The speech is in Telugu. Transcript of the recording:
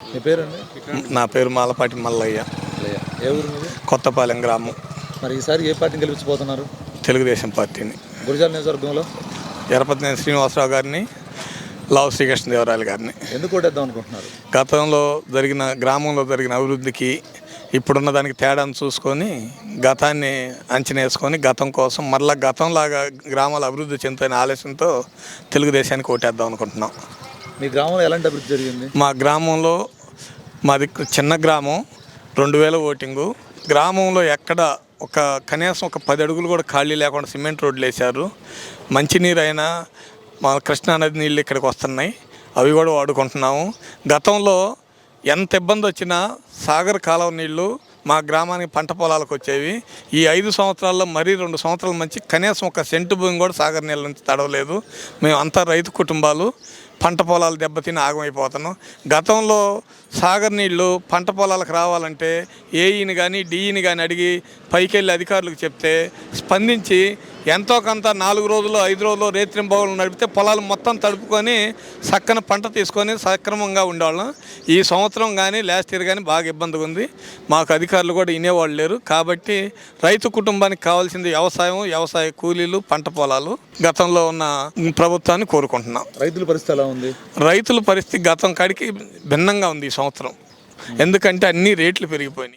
మీ పేరండి? నా పేరు మాలపాటి మల్లయ్య. ఏ ఊరు మీది? కొత్తపాలెం గ్రామం. మరి ఈసారి ఏ పార్టీని గెలిపించబోతున్నారు? తెలుగుదేశం పార్టీని. గురిజాల నియోజకవర్గంలో? ఎరపతినేని శ్రీనివాసరావు గారిని లావు శ్రీకృష్ణదేవరాయలు గారిని. ఎందుకు ఓటేద్దాం అనుకుంటున్నారు? గతంలో జరిగిన గ్రామంలో జరిగిన అభివృద్ధికి ఇప్పుడున్న దానికి తేడాను చూసుకొని గతాన్ని అంచనా వేసుకొని గతం కోసం మరలా గతంలాగా గ్రామాలు అభివృద్ధి చెందుతున్న ఆలస్యంతో తెలుగుదేశానికి ఓటేద్దాం అనుకుంటున్నాం. మీ గ్రామంలో ఎలాంటి అభివృద్ధి జరిగింది? మా గ్రామంలో మాది చిన్న గ్రామం రెండు వేల ఓటింగు. గ్రామంలో ఎక్కడ ఒక కనీసం ఒక పది అడుగులు కూడా ఖాళీ లేకుండా సిమెంట్ రోడ్లు వేశారు. మంచినీరు అయినా మా కృష్ణానది నీళ్ళు ఇక్కడికి వస్తున్నాయి. అవి కూడా వాడుకుంటున్నాము. గతంలో ఎంత ఇబ్బంది వచ్చినా సాగర్ కాలువ నీళ్ళు మా గ్రామానికి పంట పొలాలకు వచ్చేవి. ఈ ఐదు సంవత్సరాల్లో మరీ రెండు సంవత్సరాల మంచి కనీసం ఒక సెంటు భూమి కూడా సాగర్ నీళ్ళ నుంచి తడవలేదు. మేము అంతా రైతు కుటుంబాలు. పంట పొలాలు దెబ్బతిని ఆగమైపోతున్నాం. గతంలో సాగర్ నీళ్ళు పంట పొలాలకు రావాలంటే ఏఈని కానీ డిఈని కానీ అడిగి పైకెళ్ళి అధికారులకు చెప్తే స్పందించి ఎంతో కొంత నాలుగు రోజులు ఐదు రోజులు రేత్రింబావులు నడిపితే పొలాలు మొత్తం తడుపుకొని చక్కని పంట తీసుకొని సక్రమంగా ఉండేవాళ్ళం. ఈ సంవత్సరం కానీ లాస్ట్ ఇయర్ కానీ బాగా ఇబ్బందిగా ఉంది. మాకు అధికారులు కూడా వినేవాళ్ళు లేరు. కాబట్టి రైతు కుటుంబానికి కావాల్సింది వ్యవసాయం వ్యవసాయ కూలీలు పంట పొలాలు. గతంలో ఉన్న ప్రభుత్వాన్ని కోరుకుంటున్నాం. రైతుల పరిస్థితి ఎలా ఉంది? రైతుల పరిస్థితి గతం కాడికి భిన్నంగా ఉంది ఈ సంవత్సరం. ఎందుకంటే అన్ని రేట్లు పెరిగిపోయినాయి.